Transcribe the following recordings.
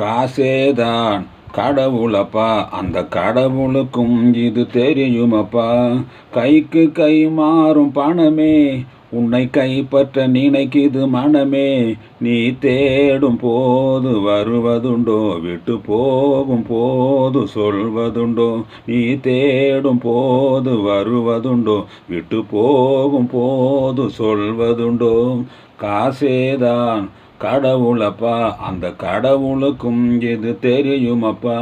காசேதான். கடவுளப்பா அந்த கடவுளுக்கும் இது தெரியுமப்பா. கைக்கு கை மாறும் பணமே உன்னை கைப்பற்ற நினைக்குது மனமே. நீ தேடும் போது வருவதுண்டோ விட்டு போகும் போது சொல்வதுண்டோ. நீ தேடும் போது வருவதுண்டோ விட்டு போகும் போது சொல்வதுண்டோ. காசேதான் கடவுளப்பா அந்த கடவுளுக்கும் இது தெரியுமப்பா?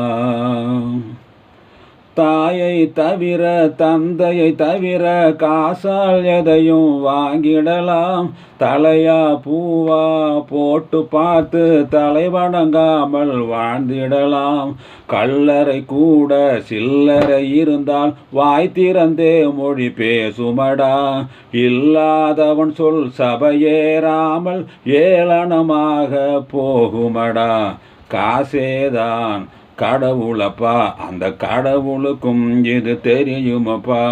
தாயை தவிர தந்தையை தவிர காசால் எதையும் வாங்கிடலாம். தலையா பூவா போட்டு பார்த்து தலை வணங்காமல் வாழ்ந்திடலாம். கல்லறை கூட சில்லறை இருந்தால் வாய் திறந்தே மொழி பேசுமடா. இல்லாதவன் சொல் சபையேறாமல் ஏளனமாக போகுமடா. காசேதான் கடவுளப்பா அந்த கடவுளுக்கும் இது தெரியுமப்பா.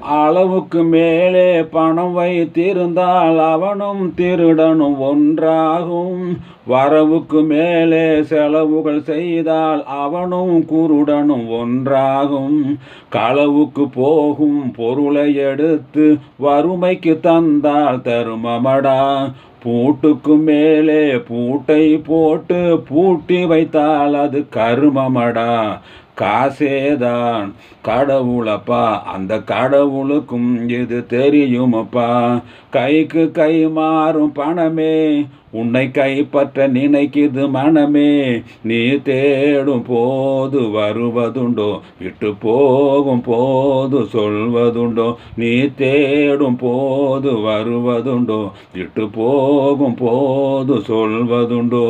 அளவுக்கு மேலே பணம் வைத்திருந்தால் அவனும் திருடனும் ஒன்றாகும். வரவுக்கு மேலே செலவுகள் செய்தால் அவனும் குருடனும் ஒன்றாகும். களவுக்கு போகும் பொருளை எடுத்து வறுமைக்கு தந்தால் தருமமடா. பூட்டுக்கு மேலே பூட்டை போட்டு பூட்டி வைத்தால் அது கருமமடா. காசேதான். கடவுளப்பா அந்த கடவுளுக்கும் இது தெரியுமப்பா? கைக்கு கை மாறும் பணமே உன்னை கைப்பற்ற நினைக்குது மனமே. நீ தேடும் போது வருவதுண்டோ விட்டு போகும் போது சொல்வதுண்டோ. நீ தேடும் போது வருவதுண்டோ விட்டு போகும் போது சொல்வதுண்டோ.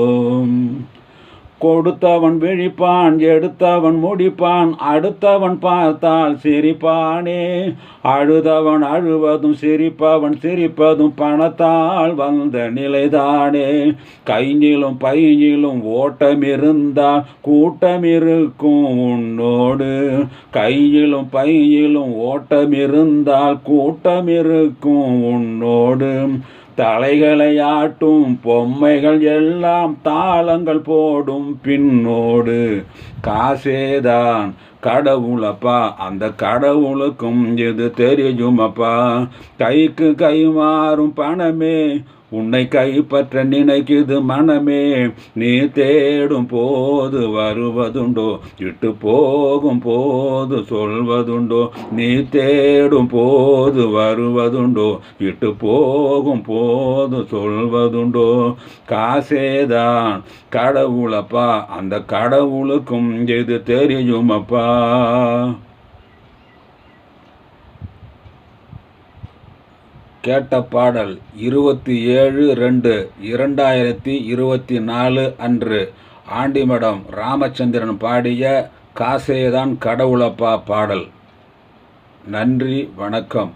கொடுத்தவன் விழிப்பான் எடுத்தவன் முடிப்பான் அடுத்தவன் பார்த்தால் சிரிப்பானே. அழுதவன் அழுவதும் சிரிப்பவன் சிரிப்பதும் பணத்தால் வந்த நிலைதானே. கையிலும் பையிலும் ஓட்டமிருந்தால் கூட்டமிருக்கும் உன்னோடு. கையிலும் பையிலும் ஓட்டமிருந்தால் கூட்டமிருக்கும் உன்னோடு. தலைகளை ஆட்டும் பொம்மைகள் எல்லாம் தாளங்கள் போடும் பின்னோடு. காசேதான் கடவுளப்பா அந்த கடவுளுக்கும் இது தெரியுமப்பா? கைக்கு கை மாறும் பணமே உன்னை கைப்பற்ற நினைக்குது மனமே. நீ தேடும் போது வருவதுண்டோ? இட்டு போகும் போது சொல்வதுண்டோ? நீ தேடும் போது வருவதுண்டோ? இட்டு போகும் போது சொல்வதுண்டோ? காசேதான் கடவுளப்பா. அந்த கடவுளுக்கும் இது தெரியுமப்பா? கேட்ட பாடல் இருபத்தி ஏழு ரெண்டு இரண்டாயிரத்தி இருபத்தி நாலு அன்று. ஆண்டிமடம் ராமச்சந்திரன் பாடிய காசேதான் கடவுளப்பா பாடல். நன்றி வணக்கம்.